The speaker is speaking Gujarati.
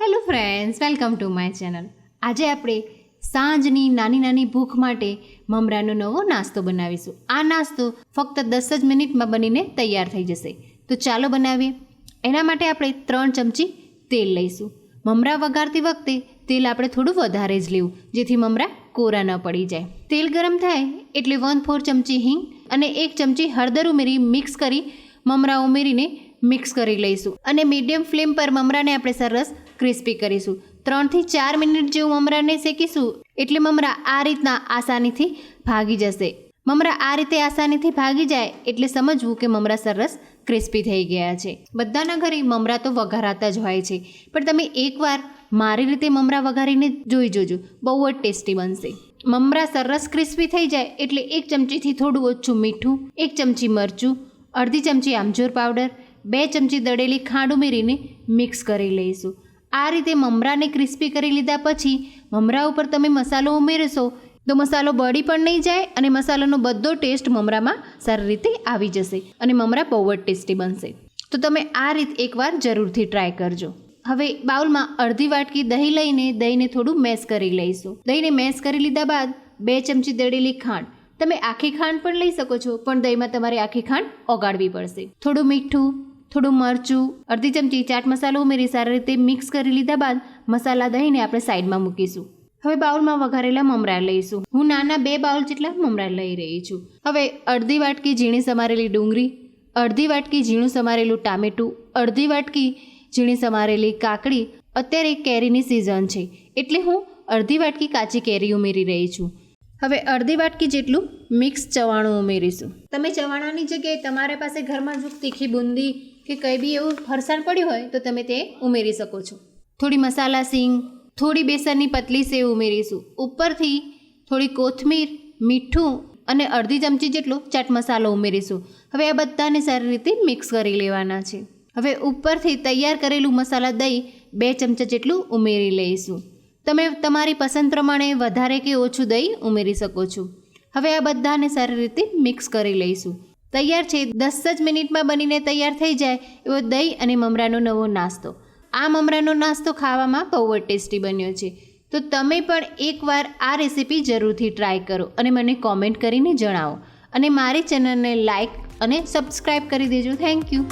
Hello friends welcome to my channel આજે આપણે સાંજની નાની નાની ભૂખ માટે મમરાનો નવો નાસ્તો બનાવીશું. આ નાસ્તો ફક્ત દસ જ મિનિટમાં બનીને તૈયાર થઈ જશે. તો ચાલો બનાવીએ. એના માટે આપણે ત્રણ ચમચી તેલ લઈશું. મમરા વઘારતી વખતે તેલ આપણે થોડું વધારે જ લેવું, જેથી મમરા કોરા ન પડી જાય. તેલ ગરમ થાય એટલે વન ફોર ચમચી હિંગ અને એક ચમચી હળદર ઉમેરી મિક્સ કરી મમરા ઉમેરીને મિક્સ કરી લઈશું. અને મીડિયમ ફ્લેમ પર મમરાને આપણે સરસ ક્રિસ્પી કરીશું. ત્રણથી ચાર મિનિટ જેવું મમરાને શેકીશું એટલે મમરા આ રીતના આસાનીથી ભાગી જશે. મમરા આ રીતે આસાનીથી ભાગી જાય એટલે સમજવું કે મમરા સરસ ક્રિસ્પી થઈ ગયા છે. બધાના ઘરે મમરા તો વઘારાતા જ હોય છે. પણ તમે એકવાર મારી રીતે મમરા વઘારીને જોઈ જોજો. બહુ જ ટેસ્ટી બનશે. મમરા સરસ ક્રિસ્પી થઈ જાય એટલે એક ચમચીથી થોડું ઓછું મીઠું, એક ચમચી મરચું, અડધી ચમચી આમચૂર પાવડર, બે ચમચી દળેલી ખાંડ ઉમેરીને મિક્સ કરી લઈશું. આ રીતે મમરાને ક્રિસ્પી કરી લીધા પછી મમરા ઉપર તમે મસાલો ઉમેરશો તો મસાલો બળી પણ નહીં જાય અને મસાલાનો બધો ટેસ્ટ મમરામાં સારી રીતે આવી જશે અને મમરા બહુ જ ટેસ્ટી બનશે. તો તમે આ રીત એકવાર જરૂરથી ટ્રાય કરજો. હવે બાઉલમાં અડધી વાટકી દહીં લઈને દહીંને થોડું મેશ કરી લઈશું. દહીંને મેશ કરી લીધા બાદ બે ચમચી દળેલી ખાંડ. તમે આખી ખાંડ પણ લઈ શકો છો, પણ દહીંમાં તમારે આખી ખાંડ ઓગાળવી પડશે. થોડું મીઠું થોડું મરચું, અડધી ચમચી ચાટ મસાલો ઉમેરી સારી રીતે મિક્સ કરી લીધા બાદ મસાલા દહીંને આપણે સાઈડમાં મૂકીશું. હવે બાઉલમાં વઘારેલા મમરા લઈશું. હું નાના બે બાઉલ જેટલા મમરા લઈ રહી છું. હવે અડધી વાટકી ઝીણી સમારેલી ડુંગળી, અડધી વાટકી ઝીણું સમારેલું ટામેટું, અડધી વાટકી ઝીણી સમારેલી કાકડી, અત્યારે કેરીની સિઝન છે. એટલે હું અડધી વાટકી કાચી કેરી ઉમેરી રહી છું. હવે અડધી વાટકી જેટલું મિક્સ ચવાણું ઉમેરીશું. તમે ચવાણાની જગ્યાએ તમારા પાસે ઘરમાં જો તીખી બુંદી કે કંઈ બી એવું ફરસાણ પડ્યું હોય તો તમે તે ઉમેરી શકો છો. થોડી મસાલા સિંગ, થોડી બેસનની પતલી સેવ ઉમેરીશું. ઉપરથી થોડી કોથમીર, મીઠું અને અડધી ચમચી જેટલો ચાટ મસાલો ઉમેરીશું. હવે આ બધાને સારી રીતે મિક્સ કરી લેવાના છે. હવે ઉપરથી તૈયાર કરેલું મસાલા દહીં બે ચમચા જેટલું ઉમેરી લઈશું. તમે તમારી પસંદ પ્રમાણે વધારે કે ઓછું દહીં ઉમેરી શકો છો. હવે આ બધાને સારી રીતે મિક્સ કરી લઈશું. તૈયાર છે. દસ જ મિનિટમાં બનીને તૈયાર થઈ જાય એવો દહીં અને મમરાનો નવો નાસ્તો. આ મમરાનો નાસ્તો ખાવામાં બહુ જ ટેસ્ટી બન્યો છે. તો તમે પણ એકવાર આ રેસીપી જરૂરથી ટ્રાય કરો અને મને કોમેન્ટ કરીને જણાવો. અને મારી ચેનલને લાઇક અને સબસ્ક્રાઈબ કરી દેજો. Thank you.